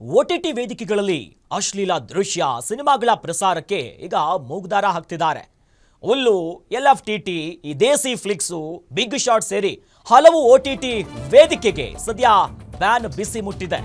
OTT ವೇದಿಕೆಗಳಲ್ಲಿ ಅಶ್ಲೀಲ ದೃಶ್ಯ ಸಿನಿಮಾಗಳ ಪ್ರಸಾರಕ್ಕೆ ಈಗ ಮೂಗ್ದಾರ ಹಾಕ್ತಿದ್ದಾರೆ. ಹುಲ್ಲು, ಎಲ್ ಎಫ್ ಟಿ ಟಿ, ಈ ದೇಸಿ ಫ್ಲಿಕ್ಸು, ಬಿಗ್ ಶಾಟ್ ಸೇರಿ ಹಲವು ಒ ಟಿ ಟಿ ವೇದಿಕೆಗೆ ಸದ್ಯ ಬ್ಯಾನ್ ಬಿಸಿ ಮುಟ್ಟಿದೆ.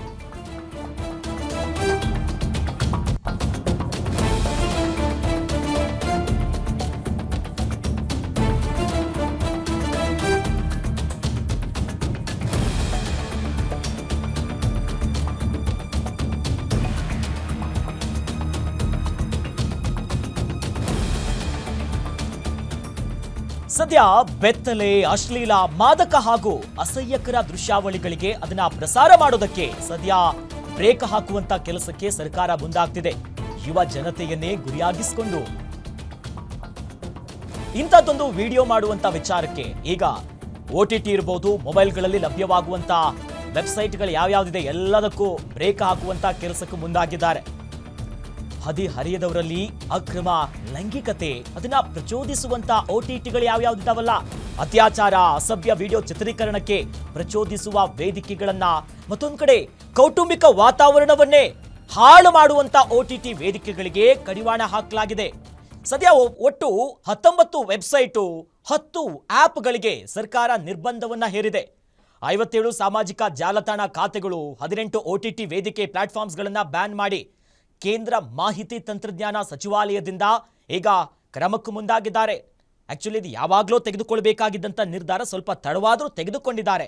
ಸದ್ಯ ಬೆತ್ತಲೆ, ಅಶ್ಲೀಲ, ಮಾದಕ ಹಾಗೂ ಅಸಹ್ಯಕರ ದೃಶ್ಯಾವಳಿಗಳಿಗೆ ಅದನ್ನ ಪ್ರಸಾರ ಮಾಡೋದಕ್ಕೆ ಸದ್ಯ ಬ್ರೇಕ್ ಹಾಕುವಂತ ಕೆಲಸಕ್ಕೆ ಸರ್ಕಾರ ಮುಂದಾಗ್ತಿದೆ. ಯುವ ಜನತೆಯನ್ನೇ ಗುರಿಯಾಗಿಸಿಕೊಂಡು. ಇಂಥದ್ದೊಂದು ವಿಡಿಯೋ ಮಾಡುವಂತ ವಿಚಾರಕ್ಕೆ ಈಗ ಒ ಟಿ ಟಿ ಇರ್ಬೋದು, ಮೊಬೈಲ್ಗಳಲ್ಲಿ ಲಭ್ಯವಾಗುವಂತ ವೆಬ್ಸೈಟ್ಗಳು ಯಾವ್ಯಾವ್ದಿದೆ ಎಲ್ಲದಕ್ಕೂ ಬ್ರೇಕ್ ಹಾಕುವಂತ ಕೆಲಸಕ್ಕೂ ಮುಂದಾಗಿದ್ದಾರೆ. ಹದಿಹರಿಯದವರಲ್ಲಿ ಅಕ್ರಮ ಲೈಂಗಿಕತೆ. ಅದನ್ನ ಪ್ರಚೋದಿಸುವಂತ ಒ ಟಿ ಟಿಗಳು ಯಾವ್ಯಾವ್ದಿದಾವಲ್ಲ ಅತ್ಯಾಚಾರ, ಅಸಭ್ಯ ವಿಡಿಯೋ ಚಿತ್ರೀಕರಣಕ್ಕೆ ಪ್ರಚೋದಿಸುವ ವೇದಿಕೆಗಳನ್ನ ಮತ್ತೊಂದು ಕಡೆ ಕೌಟುಂಬಿಕ ವಾತಾವರಣವನ್ನೇ ಹಾಳು ಮಾಡುವಂತ ಒ ಟಿ ಟಿ ವೇದಿಕೆಗಳಿಗೆ ಕಡಿವಾಣ ಹಾಕಲಾಗಿದೆ. ಸದ್ಯ ಒಟ್ಟು ಹತ್ತೊಂಬತ್ತು ವೆಬ್ಸೈಟು, ಹತ್ತು ಆ್ಯಪ್ಗಳಿಗೆ ಸರ್ಕಾರ ನಿರ್ಬಂಧವನ್ನ ಹೇರಿದೆ. ಐವತ್ತೇಳು ಸಾಮಾಜಿಕ ಜಾಲತಾಣ ಖಾತೆಗಳು, ಹದಿನೆಂಟು ಒ ಟಿ ಟಿ ವೇದಿಕೆ ಪ್ಲಾಟ್ಫಾರ್ಮ್ಸ್ಗಳನ್ನು ಬ್ಯಾನ್ ಮಾಡಿ ಕೇಂದ್ರ ಮಾಹಿತಿ ತಂತ್ರಜ್ಞಾನ ಸಚಿವಾಲಯದಿಂದ ಈಗ ಕ್ರಮಕ್ಕೂ ಮುಂದಾಗಿದ್ದಾರೆ. ಆಕ್ಚುಲಿ ಇದು ಯಾವಾಗಲೂ ತೆಗೆದುಕೊಳ್ಬೇಕಾಗಿದ್ದಂಥ ನಿರ್ಧಾರ ಸ್ವಲ್ಪ ತಡವಾದರೂ ತೆಗೆದುಕೊಂಡಿದ್ದಾರೆ.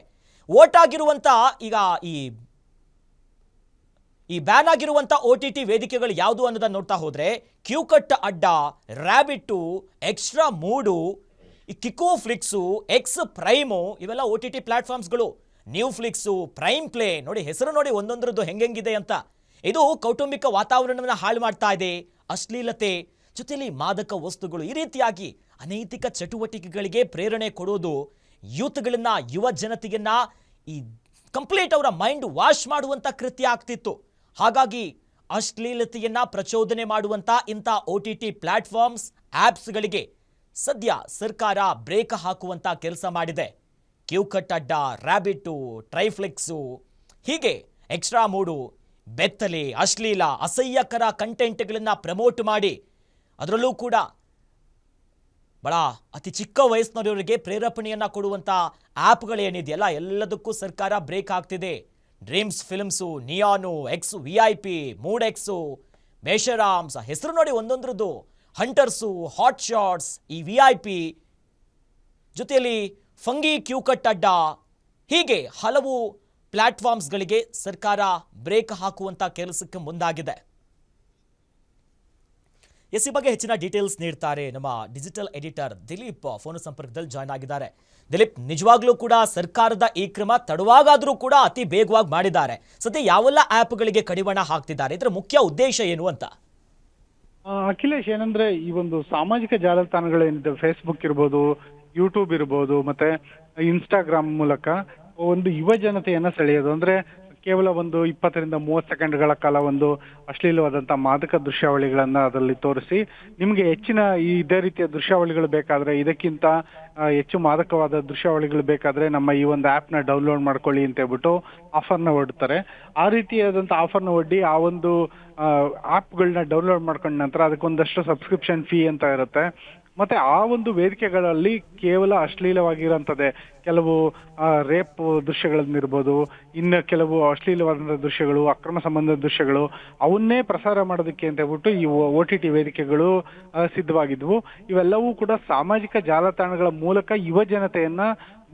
ಓಟ್ ಆಗಿರುವಂಥ ಈಗ ಈ ಈ ಬ್ಯಾನ್ ಆಗಿರುವಂಥ ಒ ಟಿ ಟಿ ವೇದಿಕೆಗಳು ಯಾವುದು ಅನ್ನೋದನ್ನ ನೋಡ್ತಾ ಹೋದರೆ ಕ್ಯೂ ಕಟ್ ಅಡ್ಡ ರ್ಯಾಬಿಟ್ಟು ಎಕ್ಸ್ಟ್ರಾ ಮೂಡು, ಈ ಕಿಕೋ ಫ್ಲಿಕ್ಸು ಎಕ್ಸ್ ಪ್ರೈಮು ಇವೆಲ್ಲ ಒ ಟಿ ಟಿ ಪ್ಲಾಟ್ಫಾರ್ಮ್ಸ್ಗಳು ನ್ಯೂ ಫ್ಲಿಕ್ಸು ಪ್ರೈಮ್ ಪ್ಲೇ ನೋಡಿ ಹೆಸರು ನೋಡಿ ಒಂದೊಂದ್ರದ್ದು ಹೆಂಗೆಂಗಿದೆ ಅಂತ. ಇದು ಕೌಟುಂಬಿಕ ವಾತಾವರಣವನ್ನು ಹಾಳು ಮಾಡ್ತಾ ಇದೆ. ಅಶ್ಲೀಲತೆ ಜೊತೆಯಲ್ಲಿ ಮಾದಕ ವಸ್ತುಗಳು ಈ ರೀತಿಯಾಗಿ ಅನೈತಿಕ ಚಟುವಟಿಕೆಗಳಿಗೆ ಪ್ರೇರಣೆ ಕೊಡೋದು ಯೂತ್ಗಳನ್ನ, ಯುವ ಜನತೆಯನ್ನ ಈ ಕಂಪ್ಲೀಟ್ ಅವರ ಮೈಂಡ್ ವಾಶ್ ಮಾಡುವಂಥ ಕೃತ್ಯ ಆಗ್ತಿತ್ತು. ಹಾಗಾಗಿ ಅಶ್ಲೀಲತೆಯನ್ನ ಪ್ರಚೋದನೆ ಮಾಡುವಂಥ ಇಂಥ ಒ ಟಿ ಟಿ ಪ್ಲಾಟ್ಫಾರ್ಮ್ಸ್, ಆ್ಯಪ್ಸ್ಗಳಿಗೆ ಸದ್ಯ ಸರ್ಕಾರ ಬ್ರೇಕ್ ಹಾಕುವಂಥ ಕೆಲಸ ಮಾಡಿದೆ. ಕ್ಯೂಕಟ್ ಅಡ್ಡ ರ್ಯಾಬಿಟ್ಟು ಟ್ರೈಫ್ಲೆಕ್ಸು ಹೀಗೆ ಎಕ್ಸ್ಟ್ರಾ ಮೂಡು ಬೆತ್ತಲೆ, ಅಶ್ಲೀಲ, ಅಸಹ್ಯಕರ ಕಂಟೆಂಟ್ಗಳನ್ನು ಪ್ರಮೋಟ್ ಮಾಡಿ ಅದರಲ್ಲೂ ಕೂಡ ಬಹಳ ಅತಿ ಚಿಕ್ಕ ವಯಸ್ಸಿನವರಿಗೆ ಪ್ರೇರೇಪಣೆಯನ್ನು ಕೊಡುವಂಥ ಆ್ಯಪ್ಗಳೇನಿದೆಯಲ್ಲ ಎಲ್ಲದಕ್ಕೂ ಸರ್ಕಾರ ಬ್ರೇಕ್ ಆಗ್ತಿದೆ dreams films, neon, X, V I P mood X ಮೇಷರಾಮ್ಸ್ ಹೆಸರು ನೋಡಿ ಒಂದೊಂದ್ರದ್ದು, ಹಂಟರ್ಸು, ಹಾಟ್ ಶಾಟ್ಸ್, ಈ ವಿ ಐ ಪಿ ಜೊತೆಯಲ್ಲಿ ಫಂಗಿ ಕ್ಯೂಕಟ್ ಅಡ್ಡ, ಹೀಗೆ ಹಲವು ಪ್ಲಾಟ್ಫಾರ್ಮ್ಸ್ಗಳಿಗೆ ಸರ್ಕಾರ ಬ್ರೇಕ್ ಹಾಕುವಂತ ಕೆಲಸಕ್ಕೆ ಮುಂದಾಗಿದೆ. ಎಸ್ ಈ ಬಗ್ಗೆ ಹೆಚ್ಚಿನ ಡೀಟೇಲ್ಸ್ ನೀಡ್ತಾರೆ ನಮ್ಮ ಡಿಜಿಟಲ್ ಎಡಿಟರ್ ದಿಲೀಪ್. ಫೋನ್ ಸಂಪರ್ಕದಲ್ಲಿ ಜಾಯ್ನ್ ಆಗಿದ್ದಾರೆ. ದಿಲೀಪ್, ನಿಜವಾಗ್ಲೂ ಕೂಡ ಸರ್ಕಾರದ ಈ ಕ್ರಮ ತಡವಾಗಾದರೂ ಕೂಡ ಅತಿ ಬೇಗವಾಗಿ ಮಾಡಿದ್ದಾರೆ. ಸದ್ಯ ಯಾವೆಲ್ಲ ಆ್ಯಪ್ಗಳಿಗೆ ಕಡಿವಾಣ ಹಾಕ್ತಿದ್ದಾರೆ? ಇದರ ಮುಖ್ಯ ಉದ್ದೇಶ ಏನು ಅಂತ? ಅಖಿಲೇಶ್, ಏನಂದ್ರೆ ಈ ಒಂದು ಸಾಮಾಜಿಕ ಜಾಲತಾಣಗಳೇನಿದೆ ಫೇಸ್ಬುಕ್ ಇರ್ಬೋದು ಯೂಟ್ಯೂಬ್ ಇರ್ಬೋದು, ಮತ್ತೆ ಇನ್ಸ್ಟಾಗ್ರಾಮ್ ಮೂಲಕ ಒಂದು ಯುವ ಜನತೆಯನ್ನ ಸೆಳೆಯೋದು. ಅಂದ್ರೆ ಕೇವಲ ಒಂದು ಇಪ್ಪತ್ತರಿಂದ ಮೂವತ್ತು ಸೆಕೆಂಡ್ಗಳ ಕಾಲ ಒಂದು ಅಶ್ಲೀಲವಾದಂತಹ ಮಾದಕ ದೃಶ್ಯಾವಳಿಗಳನ್ನ ಅದರಲ್ಲಿ ತೋರಿಸಿ, ನಿಮ್ಗೆ ಹೆಚ್ಚಿನ ಈ ಇದೇ ರೀತಿಯ ದೃಶ್ಯಾವಳಿಗಳು ಬೇಕಾದ್ರೆ ಇದಕ್ಕಿಂತ ಹೆಚ್ಚು ಮಾದಕವಾದ ದೃಶ್ಯಾವಳಿಗಳು ಬೇಕಾದ್ರೆ ನಮ್ಮ ಈ ಒಂದು ಆಪ್ನ ಡೌನ್ಲೋಡ್ ಮಾಡ್ಕೊಳ್ಳಿ ಅಂತ ಹೇಳ್ಬಿಟ್ಟು ಆಫರ್ನ ಒಡ್ತಾರೆ. ಆ ರೀತಿಯಾದಂತ ಆಫರ್ನ ಒಡ್ಡಿ ಆ ಒಂದು ಆಪ್ಗಳನ್ನ ಡೌನ್ಲೋಡ್ ಮಾಡ್ಕೊಂಡ ನಂತರ ಅದಕ್ಕೊಂದಷ್ಟು ಸಬ್ಸ್ಕ್ರಿಪ್ಷನ್ ಫೀ ಅಂತ ಇರುತ್ತೆ. ಮತ್ತೆ ಆ ಒಂದು ವೇದಿಕೆಗಳಲ್ಲಿ ಕೇವಲ ಅಶ್ಲೀಲವಾಗಿರೋಂಥದ್ದೇ ಕೆಲವು ರೇಪ್ ದೃಶ್ಯಗಳನ್ನಿರ್ಬೋದು ಇನ್ನು ಕೆಲವು ಅಶ್ಲೀಲವಾದಂಥ ದೃಶ್ಯಗಳು, ಅಕ್ರಮ ಸಂಬಂಧದ ದೃಶ್ಯಗಳು, ಅವನ್ನೇ ಪ್ರಸಾರ ಮಾಡೋದಕ್ಕೆ ಅಂತ ಹೇಳ್ಬಿಟ್ಟು ಈ ಒ ಟಿ ಟಿ ವೇದಿಕೆಗಳು ಸಿದ್ಧವಾಗಿದ್ವು. ಇವೆಲ್ಲವೂ ಕೂಡ ಸಾಮಾಜಿಕ ಜಾಲತಾಣಗಳ ಮೂಲಕ ಯುವ ಜನತೆಯನ್ನ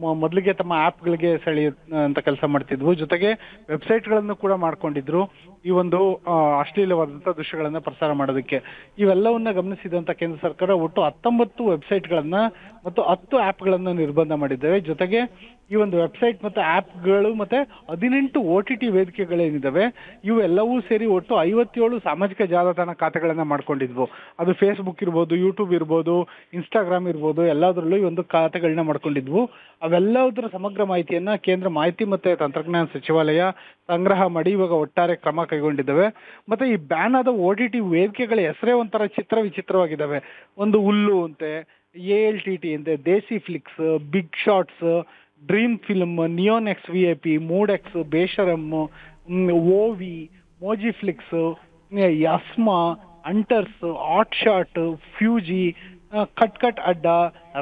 ಮೊದಲಿಗೆ ತಮ್ಮ ಆ್ಯಪ್ಗಳಿಗೆ ಅಂತ ಕೆಲಸ ಮಾಡ್ತಿದ್ವು. ಜೊತೆಗೆ ವೆಬ್ಸೈಟ್ಗಳನ್ನು ಕೂಡ ಮಾಡ್ಕೊಂಡಿದ್ರು. ಈ ಒಂದು ಅಶ್ಲೀಲವಾದಂಥ ದೃಶ್ಯಗಳನ್ನ ಪ್ರಸಾರ ಮಾಡೋದಕ್ಕೆ. ಇವೆಲ್ಲವನ್ನ ಗಮನಿಸಿದಂಥ ಕೇಂದ್ರ ಸರ್ಕಾರ ಒಟ್ಟು ಹತ್ತೊಂಬತ್ತು ವೆಬ್ಸೈಟ್ಗಳನ್ನು ಮತ್ತು ಹತ್ತು ಆ್ಯಪ್ಗಳನ್ನು ನಿರ್ಬಂಧ ಮಾಡಿದ್ದೇವೆ. ಜೊತೆಗೆ ಈ ಒಂದು ವೆಬ್ಸೈಟ್ ಮತ್ತು ಆ್ಯಪ್ಗಳು ಮತ್ತು ಹದಿನೆಂಟು ಒ ಟಿ ಟಿ ವೇದಿಕೆಗಳೇನಿದ್ದಾವೆ ಇವೆಲ್ಲವೂ ಸೇರಿ ಒಟ್ಟು ಐವತ್ತೇಳು ಸಾಮಾಜಿಕ ಜಾಲತಾಣ ಖಾತೆಗಳನ್ನು ಮಾಡ್ಕೊಂಡಿದ್ವು. ಅದು ಫೇಸ್ಬುಕ್ ಇರ್ಬೋದು ಯೂಟ್ಯೂಬ್ ಇರ್ಬೋದು ಇನ್ಸ್ಟಾಗ್ರಾಮ್ ಇರ್ಬೋದು, ಎಲ್ಲದರಲ್ಲೂ ಈ ಒಂದು ಖಾತೆಗಳನ್ನ ಮಾಡ್ಕೊಂಡಿದ್ವು. ಅವೆಲ್ಲದರ ಸಮಗ್ರ ಮಾಹಿತಿಯನ್ನು ಕೇಂದ್ರ ಮಾಹಿತಿ ಮತ್ತು ತಂತ್ರಜ್ಞಾನ ಸಚಿವಾಲಯ ಸಂಗ್ರಹ ಮಾಡಿ ಇವಾಗ ಒಟ್ಟಾರೆ ಕ್ರಮ ಕೈಗೊಂಡಿದ್ದಾವೆ. ಮತ್ತು ಈ ಬ್ಯಾನ್ ಆದ ಒ ಟಿ ಟಿ ವೇದಿಕೆಗಳ ಹೆಸರೇ ಒಂಥರ ಚಿತ್ರ ವಿಚಿತ್ರವಾಗಿದ್ದಾವೆ. ಒಂದು ಹುಲ್ಲು ಅಂತೆ, ಎ ಎಲ್ ಟಿ ಟಿ ಅಂತೆ, Desi flix big shots dream film neon X V I P mood X Besharam ಓವಿ ಮೋಜಿ ಫ್ಲಿಕ್ಸ್ ಯಸ್ಮಾ ಅಂಟರ್ಸ್ ಆಟ್ ಶಾಟ್ ಫ್ಯೂಜಿ ಕಟ್ ಕಟ್ ಅಡ್ಡ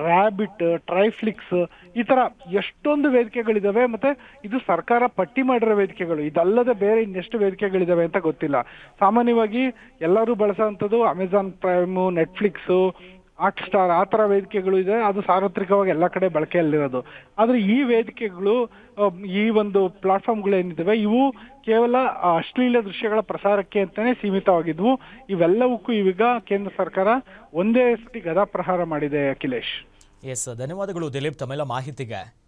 ರ್ಯಾಬಿಟ್ ಟ್ರೈಫ್ಲಿಕ್ಸ್ ಈ ಥರ ಎಷ್ಟೊಂದು ವೇದಿಕೆಗಳಿದ್ದಾವೆ ಮತ್ತೆ ಇದು ಸರ್ಕಾರ ಪಟ್ಟಿ ಮಾಡಿರೋ ವೇದಿಕೆಗಳು. ಇದಲ್ಲದೆ ಬೇರೆ ಇನ್ನೆಷ್ಟು ವೇದಿಕೆಗಳಿದ್ದಾವೆ ಅಂತ ಗೊತ್ತಿಲ್ಲ. ಸಾಮಾನ್ಯವಾಗಿ ಎಲ್ಲರೂ ಬಳಸೋವಂಥದ್ದು Amazon prime Netflix hot star ಆ ಥರ ವೇದಿಕೆಗಳು ಇದೆ, ಅದು ಸಾರ್ವತ್ರಿಕವಾಗಿ ಎಲ್ಲ ಕಡೆ ಬಳಕೆಯಲ್ಲಿರೋದು. ಆದರೆ ಈ ವೇದಿಕೆಗಳು ಈ ಒಂದು ಪ್ಲಾಟ್ಫಾರ್ಮ್ಗಳು ಏನಿದ್ದಾವೆ, ಇವು ಕೇವಲ ಅಶ್ಲೀಲ ದೃಶ್ಯಗಳ ಪ್ರಸಾರಕ್ಕೆ ಅಂತಲೇ ಸೀಮಿತವಾಗಿದ್ವು. ಇವೆಲ್ಲವಕ್ಕೂ ಈಗ ಕೇಂದ್ರ ಸರ್ಕಾರ ಒಂದೇ ಸತಿ ಗದಾ ಪ್ರಹಾರ ಮಾಡಿದೆ, ಅಖಿಲೇಶ್. ಎಸ್ ಧನ್ಯವಾದಗಳು ದಿಲೀಪ್, ತಮ್ಮೆಲ್ಲ ಮಾಹಿತಿಗೆ.